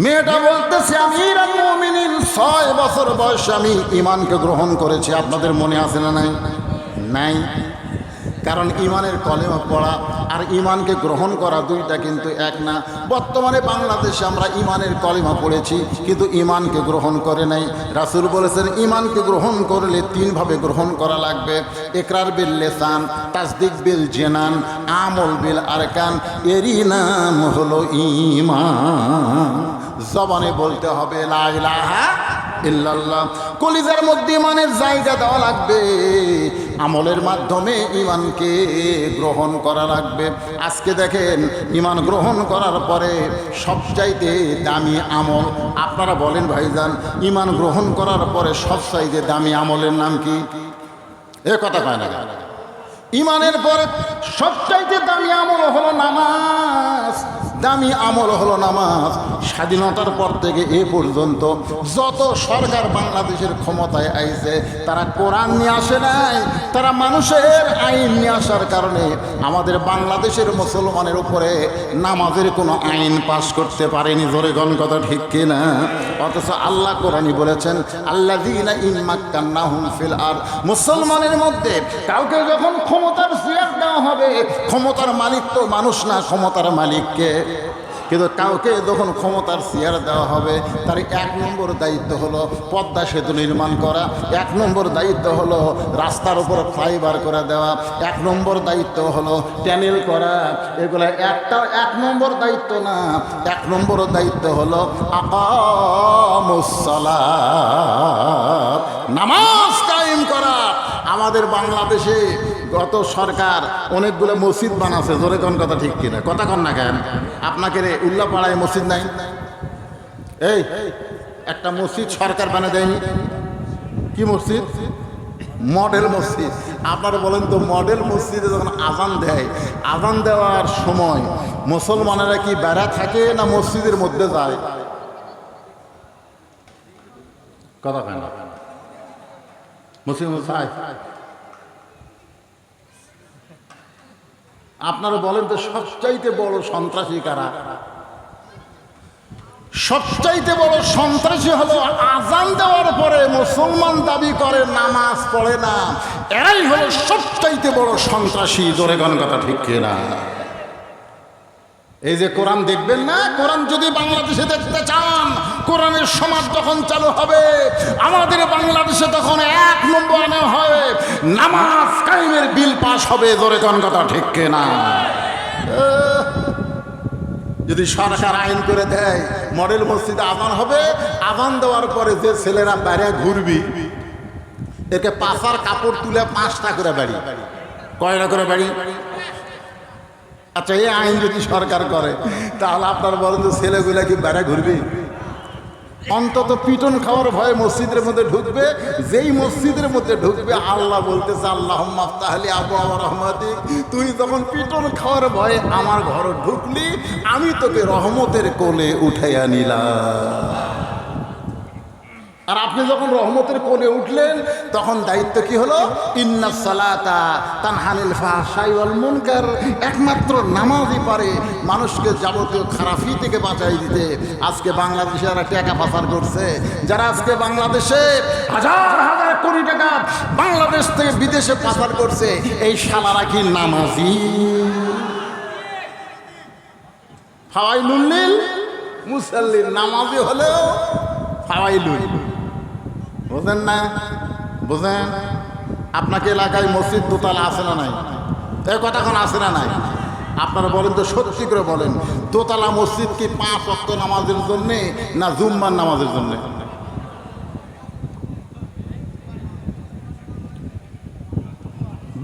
মেয়েটা বলতেছে, আমি ছয় বছর বয়সে আমি ইমানকে গ্রহণ করেছি। আপনাদের মনে আছে না নাই? নাই। কারণ ইমানের কলেমা পড়া আর ইমানকে গ্রহণ করা দুইটা কিন্তু এক না। বর্তমানে বাংলাদেশে আমরা ইমানের কলেমা পড়েছি, কিন্তু ইমানকে গ্রহণ করে নাই। রাসুল বলেছেন ইমানকে গ্রহণ করলে তিনভাবে গ্রহণ করা লাগবে। একরার বিল লেসান, তাসদিক বিল জেনান, আমল বিল আরকান, এরই নাম হলো ইমান জবানে বলতে হবে কলিজার মধ্যে ইমানের জায়গা দেওয়া লাগবে, আমলের মাধ্যমে ইমানকে গ্রহণ করা লাগবে। আজকে দেখেন, ইমান গ্রহণ করার পরে সবচাইতে দামি আমল, আপনারা বলেন ভাইজান, ইমান গ্রহণ করার পরে সবচাইতে দামি আমলের নাম কি? এ কথা কয় না? ইমানের পরে সবচাইতে দামি আমল হলো নামাজ। দামি আমল হলো নামাজ। স্বাধীনতার পর থেকে এ পর্যন্ত যত সরকার বাংলাদেশের ক্ষমতায় আইছে, তারা কোরআন নিয়ে আসে নাই, তারা মানুষের আইন নিয়ে আসার কারণে আমাদের বাংলাদেশের মুসলমানের উপরে নামাজের কোনো আইন পাশ করতে পারেনি। ধরে গণ কথা ঠিক কিনা? অথচ আল্লাহ কোরআনই বলেছেন আল্লাহ দিনা ইনমাক্কান্নাহুম ফিল আর মুসলমানের মধ্যে কাউকে যখন ক্ষমতার চেয়ার দেওয়া হবে, ক্ষমতার মালিক তো মানুষ না, ক্ষমতার মালিককে। কিন্তু কাউকে যখন ক্ষমতার চেয়ার দেওয়া হবে, তার এক নম্বর দায়িত্ব হলো পদ্মা সেতু নির্মাণ করা। এক নম্বর দায়িত্ব হলো রাস্তার উপর ফ্লাইওভার করে দেওয়া। এক নম্বর দায়িত্ব হলো ট্যানেল করা। এগুলো একটা এক নম্বর দায়িত্ব না, এক নম্বর দায়িত্ব হলো আকামুসসালাত নামাজ কায়েম করা। আমাদের বাংলাদেশে গত সরকার অনেকগুলো মসজিদ বানাচ্ছে জোরে কোন কথা ঠিক কিনা? কথা কন না কেন? আপনাকে রে উল্লাপাড়ায় মসজিদ নাই? এই, একটা মসজিদ সরকার বানা দেয়নি। কি মসজিদ? মডেল মসজিদ। আপনারা বলেন তো, মডেল মসজিদে যখন আজান দেয়, আজান দেওয়ার সময় মুসলমানেরা কি বেড়া থাকে না মসজিদের মধ্যে যায়? কথা কেন মুসলিম যায়? আপনারা বলেন তো সবচাইতে বড় সন্ত্রাসী কারা? সবচাইতে বড় সন্ত্রাসী হলো আজান দেওয়ার পরে মুসলমান দাবি করে, নামাজ পড়ে না। এরাই হলো সবচাইতে বড় সন্ত্রাসী। জোরে কথা ঠিক না এই যে কোরআন দেখবেন না? কোরআন যদি বাংলাদেশে দেখতে চান কোরআনের সমাজ যখন চালু হবে, আমাদের বাংলাদেশে তখন এক নম্বর আনা হবে নামাজ কায়েমের বিল পাশ হবে, জোরে কোন কথা ঠিক না যদি সরকার আইন করে দেয়, মডেল মসজিদে আজান হবে, আজান দেওয়ার পরে যে ছেলেরা বাইরে ঘুরবি, একে পাশার কাপড় তুলে পাঁচটা করে বাড়ি। কয়টা করে বাড়ি? আচ্ছা এই আইন যদি সরকার করে, তাহলে আপনার বলেন যে ছেলেগুলা কি বেড়া ঘুরবে? অন্তত পিটন খাওয়ার ভয়ে মসজিদের মধ্যে ঢুকবে। যেই মসজিদের মধ্যে ঢুকবে, আল্লাহ বলতেছে আল্লাহ তাহলে আবু আমার রহমতি। তুই যখন পিটন খাওয়ার ভয়ে আমার ঘর ঢুকলি, আমি তোকে রহমতের কোলে উঠাইয়া নিলাম। আর আপনি যখন রহমতের কোলে উঠলেন, তখন দায়িত্ব কি হলো? মুনকার। একমাত্র নামাজই পারে মানুষকে যাবতীয় খারাপি থেকে বাঁচাই দিতে। আজকে বাংলাদেশে যারা টাকা পাচার করছে, যারা আজকে বাংলাদেশে হাজার হাজার কোটি টাকা বাংলাদেশ থেকে বিদেশে পাচার করছে, এই শালারা কি নামাজি? হাওয়াই লুল্লিল মুসাল্লির নামাজি হলেও হাওয়াই লুল বুঝেন না? বুঝেন? আপনাকে এলাকায় মসজিদ দোতলা আছে না নাই? কথা এখন আছে না নাই? আপনারা বলেন তো সত্যি করে বলেন, দোতলা মসজিদ কি পাঁচ অক্ত নামাজের জন্যে না জুম্মার নামাজের জন্যে?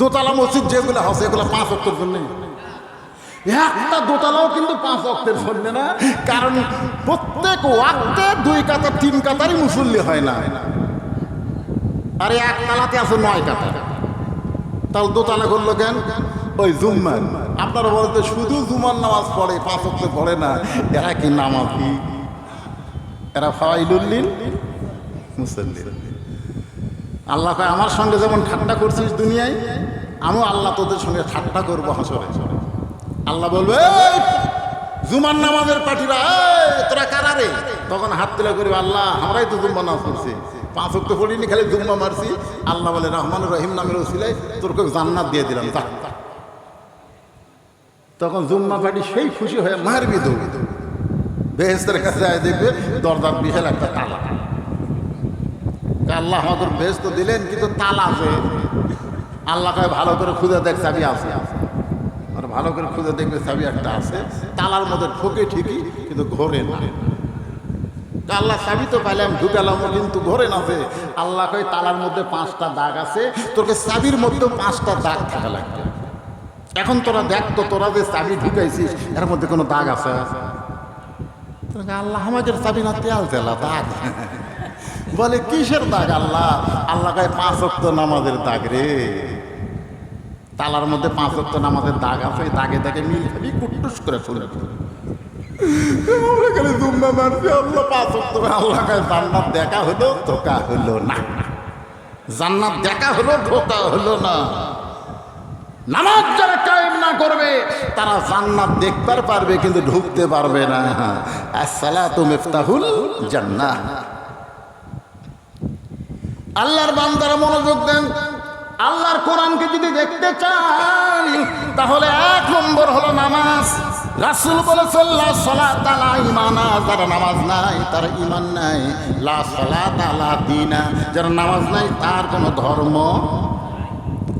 দোতলা মসজিদ যেগুলো আছে, এগুলো পাঁচ অক্টর জন্যে। একটা দোতলাও কিন্তু পাঁচ অক্টের জন্য না, কারণ প্রত্যেক ওয়াক্তে দুই কাতার, তিন কাতারই মুসল্লি হয় না। আরে এক তালাতে আছে নয় কাতার তাহলে দোতলা করল কেন? ওই জুম্মান আপনারা বলতে শুধু জুমার নামাজ পড়ে পাঁচ অক্ট পড়ে না এরা কি? নামাজি এরা ফাইলুল্লিন মুসল্লি আল্লাহ কয় আমার সঙ্গে যেমন ঠাট্টা করছিস দুনিয়ায় আমিও আল্লাহ তোদের সঙ্গে ঠাট্টা করব হাসরে। আল্লাহ বলবে "এই, জুমার নামাজের এই, তোরা কারা রে? তখন হাত তুলে করি আল্লাহ আমরাই তো জুম্মা নামাজ পড়ছি। পাঁচ অক্ট পড়িনি খালি জুম্মা মারছি। আল্লাহ বলে রহমান রহিম নামের ওসিলাই তোরকে জান্নাত দিয়ে দিলাম, যা। তখন জুম্মা পাটি সেই খুশি হয়ে মারবি দৌড়। বেহেস্তের কাছে আয় দেখবে দরদার বিশাল একটা তালা। আল্লাহ আমাদের বেহেস্ত দিলেন, কিন্তু তালা আছে আল্লাহ কয়, ভালো করে খুঁজে দেখ, চাবি আছে। আর ভালো করে খুঁজে দেখবে, চাবি একটা আছে। তালার মধ্যে ঠোকে ঠিকই, কিন্তু ঘোরে না। তা আল্লাহ চাবি তো পাইলাম ঢুকালাম কিন্তু ঘোরে না যে আল্লাহ কয়, তালার মধ্যে পাঁচটা দাগ আছে তোকে চাবির মধ্যেও পাঁচটা দাগ থাকা লাগবে। এখন তোরা দেখ তো, তোরা যে চাবি ঢুকাইছিস, এর মধ্যে কোনো দাগ আছে? আল্লাহ আমাদের চাবি না, তেল তেলা, দাগ। বলে, কিসের দাগ আল্লাহ? আল্লাহ কয়, পাঁচ অক্ত নামাজের দাগ রে। তালার মধ্যে পাঁচ অক্ত নামাজের দাগ আছে দাগে দাগে মিল খাবি কুটুস করে শুনে জান্নাত দেখা ধোকা হলো না। জান্নাত দেখা ধোকা হলো না। যারা না করবে, তারা জান্নাত দেখতে পারবে কিন্তু ঢুকতে পারবে না। জান্নাহ। আল্লাহর বান্দারা মনোযোগ দেন। আল্লাহর কোরআনকে যদি দেখতে চান, তাহলে এক নম্বর হলো নামাজ। রাসুল বলেছেন লা সালাত আলা ইমানা যারা নামাজ নাই, তার ইমান নাই। লা সালাত আলা দিনা। যারা নামাজ নাই, তার কোনো ধর্ম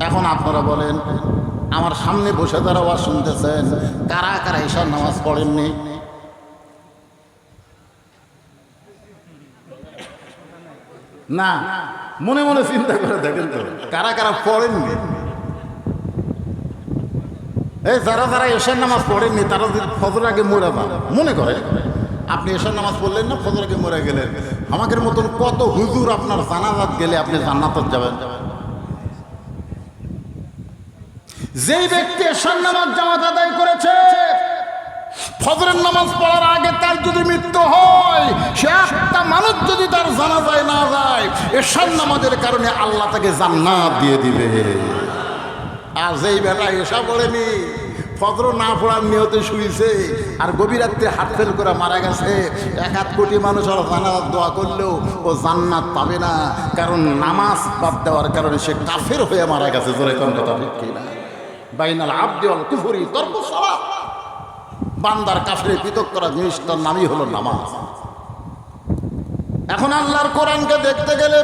এখন আপনারা বলেন, আমার সামনে বসে কারা কারা এসব নামাজ পড়েননি? না, মনে মনে চিন্তা করে দেখেন তো, কারা কারা পড়েননি? এই যারা যারা এশার নামাজ পড়েননি, তারা যদি ফজর আগে মরে যান, মনে করে? আপনি এশার নামাজ পড়লেন না ফজর আগে মরে গেলেন? আমাদের মতন কত হুজুর আপনার জানাজাত গেলে আপনি জান্নাতত যাবেন? যেই ব্যক্তি এশার নামাজ জামাত আদায় করেছে, ফজরের নামাজ পড়ার আগে তার যদি মৃত্যু হয় এশার নামাজের কারণে আল্লাহ তাকে জান্নাত দিয়ে দিবে। আর যেই বেলা এসা পড়েনি ফজর না পড়ার নিয়তে শুয়েছে আর গভীর রাত্রে হাত ফেল করে মারা গেছে। এক আধ কোটি মানুষ আর জানাত দোয়া করলেও ও জান্নাত পাবে না, কারণ নামাজ বাদ দেওয়ার কারণে সে কাফের হয়ে মারা গেছে, জোরে কোন কথা ঠিক কিনা? বাইনাল আব্দি অল কুফুরি তর্ক বান্দার কাফের পৃথক করা জিনিসটার নামই হলো নামাজ। এখন আল্লাহর কোরআনকে দেখতে গেলে,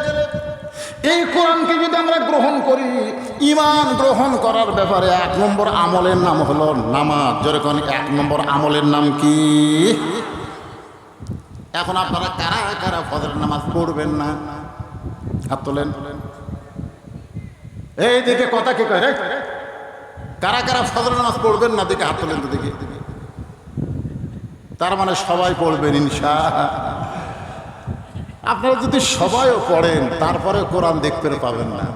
এই কোরআনকে যদি আমরা গ্রহণ করি ইমান গ্রহণ করার ব্যাপারে এক নম্বর আমলের নাম হলো নামাজ। যেরকম এক নম্বর আমলের নাম কি? এখন আপনারা কারা কারা ফজরের নামাজ পড়বেন না? হাত তোলেন। এই দিকে কথা কি কয় রে? কারা কারা ফজরের নামাজ পড়বেন না? দিকে হাত তোলেন তো তার মানে সবাই পড়বেন ইনশা আপনারা যদি সবাইও পড়েন তারপরে কোরআন দেখতে পাবেন না।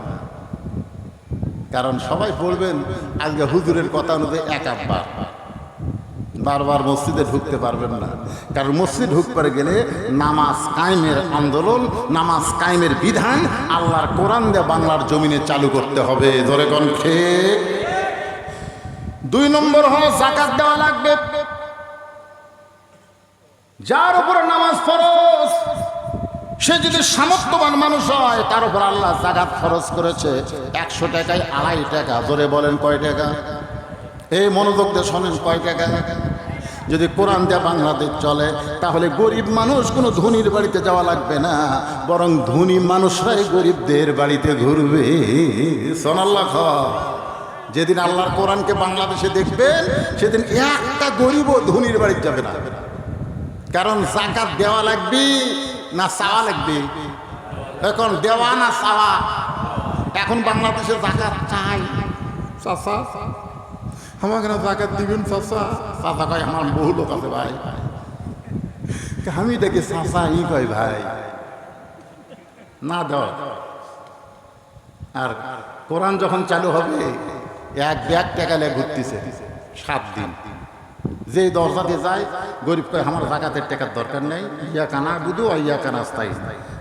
কারণ সবাই পড়বেন আজকে হুজুরের কথা অনুযায়ী এক আধবার বারবার মসজিদে ঢুকতে পারবেন না। কারণ মসজিদ ঢুকতে গেলে নামাজ কায়েমের আন্দোলন, নামাজ কায়েমের বিধান আল্লাহর কোরআন দিয়ে বাংলার জমিনে চালু করতে হবে। ধরে কোন দুই নম্বর হলো জাকাত দেওয়া লাগবে। যার উপরে নামাজ ফরজ সে যদি সামর্থ্যবান মানুষ হয়, তার উপর আল্লাহ জাকাত খরচ করেছে। একশো টাকায় আড়াই টাকা ধরে বলেন কয় টাকা? এই মনোযোগ দিয়ে শোনেন কয় টাকা? যদি কোরআন দেয়া বাংলাদেশ চলে, তাহলে গরিব মানুষ কোনো ধনীর বাড়িতে যাওয়া লাগবে না, বরং ধনী মানুষরাই গরিবদের বাড়িতে ঘুরবে। সোনাল্লাহ যেদিন আল্লাহর কোরআনকে বাংলাদেশে দেখবেন, সেদিন একটা গরিবও ধনীর বাড়িতে যাবে না। কারণ জাকাত দেওয়া লাগবে না চাওয়া লাগবে। এখন দেওয়া না চাওয়া। এখন বাংলাদেশে জাকাত চাই। চাচা, আমাকে না জাকাত দিবেন চাচা? চাচা কয়, আমার বহু লোক আছে ভাই। আমি দেখি চাচা ই কয় ভাই। না দেওয়া আর কোরআন যখন চালু হবে, এক ব্যাগ টাকা লেগে ঘুরতেছে। সাত দিন। যে দরজা দিয়ে যায়, গরিব কয়, আমার জাকাতের টাকার দরকার নেই, ইয়া কানা বুধু ইয়া কানা স্থায়ী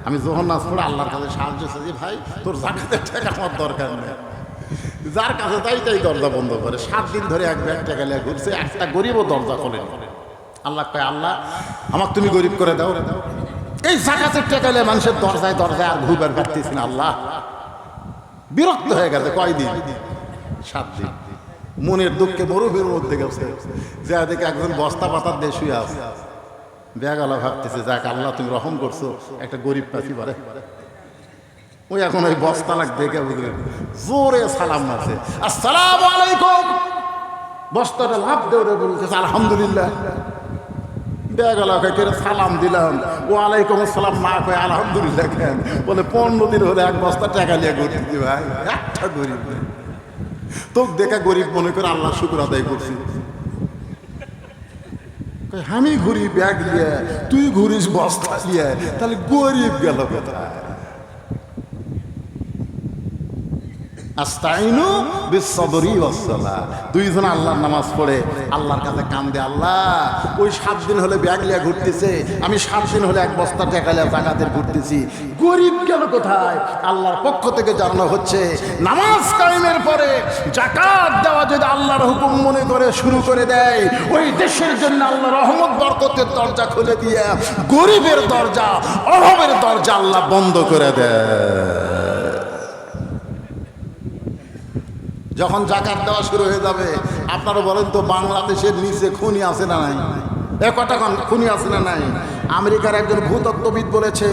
আমি যখন নাচ পড়ে আল্লাহর কাছে সাহায্য চাইছি ভাই, তোর জাকাতের টাকা আমার দরকার নেই। যার কাছে তাই তাই দরজা বন্ধ করে। সাত দিন ধরে এক ব্যাগ টাকা লেগে ঘুরছে, একটা গরিবও দরজা খোলেন আল্লাহ কয়, আল্লাহ আমার তুমি গরিব করে দাও। এই জাকাতের টেকাইলে মানুষের দরজায় দরজায় আর ঘুরবার পারতেছি না, আল্লাহ। বিরক্ত হয়ে গেছে কয়দিন? সাত দিন। মনের দুঃখে মরুভূমির মধ্যে গেছে। যে দেখে একজন বস্তা পাতার দিয়ে শুয়ে আছে। বেগালা ভাবতেছে, যাক, আল্লাহ তুমি রহম করছ, একটা গরিব পাখি পারে। ওই এখন ওই বস্তা লাগ দেখে বুঝলেন জোরে সালাম মারছে। আসসালাম আলাইকুম। বস্তাটা লাভ দেওয়া বলতেছে, আলহামদুলিল্লাহ। বেগালাকে কেন সালাম দিলাম। ও আলাইকুম আসসালাম। না কয়ে, আলহামদুলিল্লাহ কেন? বলে, পনেরো দিন হলে এক বস্তা টাকা নিয়ে ঘুরতেছি ভাই। একটা গরিব তোকে দেখা গরিব মনে করে আল্লাহ শুক্র আদায় করছি। আমি ঘুরি ব্যাগ লিয়ে, তুই ঘুরিস বস্তা লিয়ে, তাহলে গরিব গেল কোথায়? আস্তাইনু বিশ্বদরি ওয়াসসালাহ। দুইজন আল্লাহর নামাজ পড়ে, আল্লাহর কাছে কান্দে, আল্লাহ, ওই সাত দিন হলে ব্যাগ লিয়া ঘুরতেছে, আমি সাত দিন হলে এক বস্তা টাকা লিয়া জাকাতের ঘুরতেছি। গরিব গেল কোথায়? আল্লাহর পক্ষ থেকে জানানো হচ্ছে, নামাজ কায়েমের পরে জাকাত দেওয়া যদি আল্লাহর হুকুম মনে করে শুরু করে দেয়, ওই দেশের জন্য আল্লাহ রহমত, বরকতের দরজা খুলে দিয়ে গরিবের দরজা, অভাবের দরজা আল্লাহ বন্ধ করে দেয়। যখন জাকাত দেওয়া শুরু হয়ে যাবে, আপনারা বলেন তো বাংলাদেশের নিচে খুনি আছে না নাই? এ কটা খুনি আছে না নাই? আমেরিকার একজন ভূতত্ত্ববিদ বলেছে,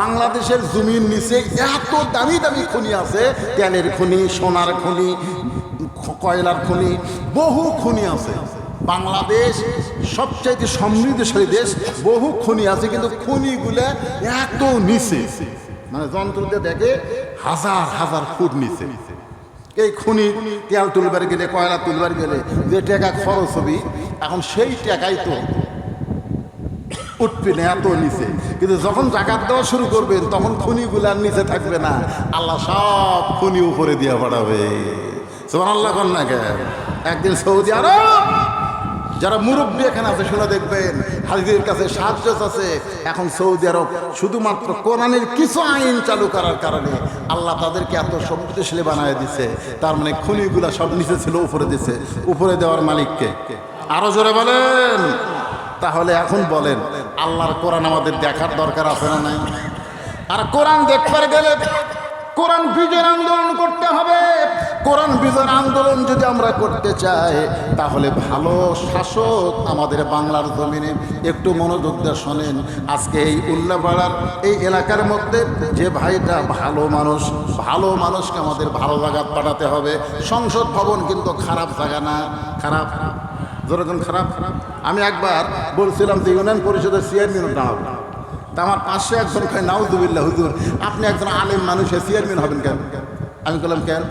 বাংলাদেশের জমির নিচে এত দামি দামি খুনি আছে, তেলের খুনি, সোনার খুনি, কয়লার খুনি, বহু খুনি আছে। বাংলাদেশ সবচাইতে সমৃদ্ধশালী দেশ, বহু খুনি আছে, কিন্তু খুনিগুলো এত নিচে। মানে যন্ত্র দিয়ে দেখে হাজার হাজার ফুট নিচে নিচে। এই খুনি তেল তুলবার গেলে, কয়লা তুলবার গেলে যে টাকা খরচ হবি, এখন সেই টাকাই তো উঠবে না এত নিচে। কিন্তু যখন জাকাত দেওয়া শুরু করবেন, তখন খুনিগুলার নিচে থাকবে না। আল্লাহ সব খুনি উপরে দিয়ে পাঠাবে। সোমান আল্লাহ কন না কেন একদিন সৌদি আরব, যারা মুরব্বী এখানে আছে, শুনে দেখবেন হাজিদের কাছে সাহায্য আছে এখন সৌদি আরব শুধুমাত্র কোরআনের কিছু আইন চালু করার কারণে আল্লাহ তাদেরকে এত শক্তিশালী বানায় দিছে। তার মানে খুনিগুলা সব নিচে ছিল, উপরে দিছে। উপরে দেওয়ার মালিককে। আরও জোরে বলেন। তাহলে এখন বলেন, আল্লাহর কোরআন আমাদের দেখার দরকার আছে না নাই? আর কোরআন দেখবার গেলে কোরআন বিজয়ের আন্দোলন করতে হবে। কোরআন বিজয়ের আন্দোলন যদি আমরা করতে চাই, তাহলে ভালো শাসক আমাদের বাংলার জমিনে। একটু মনোযোগ দিয়ে শোনেন। আজকে এই উল্লাপাড়ার এই এলাকার মধ্যে যে ভাইটা ভালো মানুষ, ভালো মানুষকে আমাদের ভালো জায়গা পাঠাতে হবে। সংসদ ভবন কিন্তু খারাপ জায়গা না, খারাপ। খারাপ যেরকম খারাপ। খারাপ আমি একবার বলছিলাম যে ইউনিয়ন পরিষদের চেয়ারম্যান না তা আমার পাশে একজন খায় নাউজুবিল্লাহ, হুজুর, আপনি একজন আলেম মানুষের চেয়ারম্যান হবেন কেন? আমি বললাম কেন?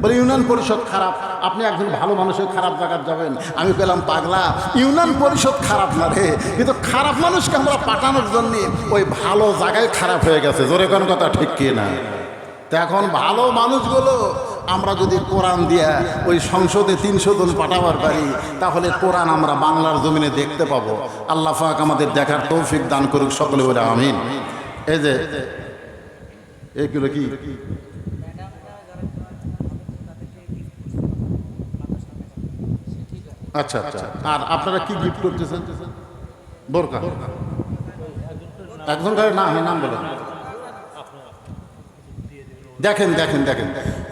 বলে, ইউনিয়ন পরিষদ খারাপ, আপনি একজন ভালো মানুষের খারাপ জায়গায় যাবেন। আমি পেলাম পাগলা, ইউনিয়ন পরিষদ খারাপ না রে, কিন্তু খারাপ মানুষকে আমরা পাঠানোর জন্য ওই ভালো জায়গায় খারাপ হয়ে গেছে। জোরে কোন কথা ঠিক কি না? তো এখন ভালো মানুষগুলো আমরা যদি কোরআন দিয়া ওই সংসদে তিনশো জন পাঠাবার পারি, তাহলে কোরআন আমরা বাংলার জমিনে দেখতে পাবো। আল্লাহ পাক আমাদের দেখার তৌফিক দান করুক সকলে বলে আমিন। এই যে, এগুলো কি? আচ্ছা আচ্ছা। আর আপনারা কি গিফট করতেছেন? বোরকা। একজন না নাম বলেন। দেখেন দেখেন দেখেন।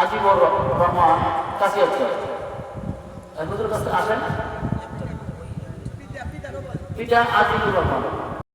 আজিবর রহমান কাছে আসেন? পিতা আজিবুর রহমান।